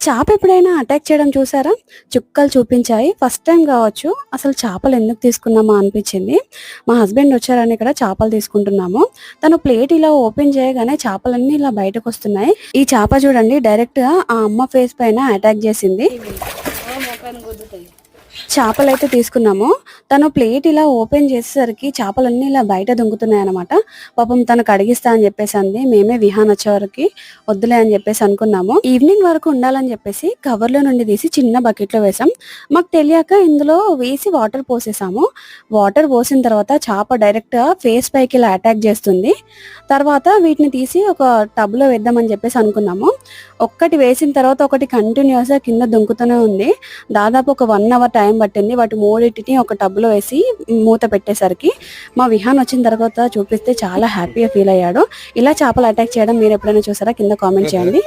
చేప ఎప్పుడైనా అటాక్ చేయడం చూసారా? చుక్కలు చూపించాయి. ఫస్ట్ టైం కావచ్చు. అసలు చేపలు ఎందుకు తీసుకున్నామా అనిపించింది. మా హస్బెండ్ వచ్చారని ఇక్కడ చేపలు తీసుకుంటున్నాము. తను ప్లేట్ ఇలా ఓపెన్ చేయగానే చేపలన్నీ ఇలా బయటకు వస్తున్నాయి. ఈ చేప చూడండి డైరెక్ట్గా ఆ అమ్మ ఫేస్ పైన అటాక్ చేసింది. చేపలు అయితే తీసుకున్నాము. తను ప్లేట్ ఇలా ఓపెన్ చేసేసరికి చేపలన్నీ ఇలా బయట దొంగుతున్నాయి అనమాట పాపం తను కడిగిస్తా అని చెప్పేసి అంది. మేమే విహాన్ వచ్చేవరకు వద్దులే అని చెప్పేసి అనుకున్నాము. ఈవినింగ్ వరకు ఉండాలని చెప్పేసి కవర్లో నుండి తీసి చిన్న బకెట్లో వేసాం. మాకు తెలియక ఇందులో వేసి వాటర్ పోసేసాము. వాటర్ పోసిన తర్వాత చేప డైరెక్ట్ ఫేస్ పైకి ఇలా అటాక్ చేస్తుంది. తర్వాత వీటిని తీసి ఒక టబ్లో వేద్దామని చెప్పేసి అనుకున్నాము. ఒక్కటి వేసిన తర్వాత ఒకటి కంటిన్యూస్గా కింద దొంకుతూనే ఉంది. దాదాపు ఒక వన్ అవర్ టైం పట్టింది. వాటి మూడింటిని ఒక టబ్లో వేసి మూత పెట్టేసరికి మా విహాన్ వచ్చిన తర్వాత చూపిస్తే చాలా హ్యాపీగా ఫీల్ అయ్యాడు. ఇలా చేపలు అటాక్ చేయడం మీరు ఎప్పుడైనా చూసారా? కింద కామెంట్ చేయండి.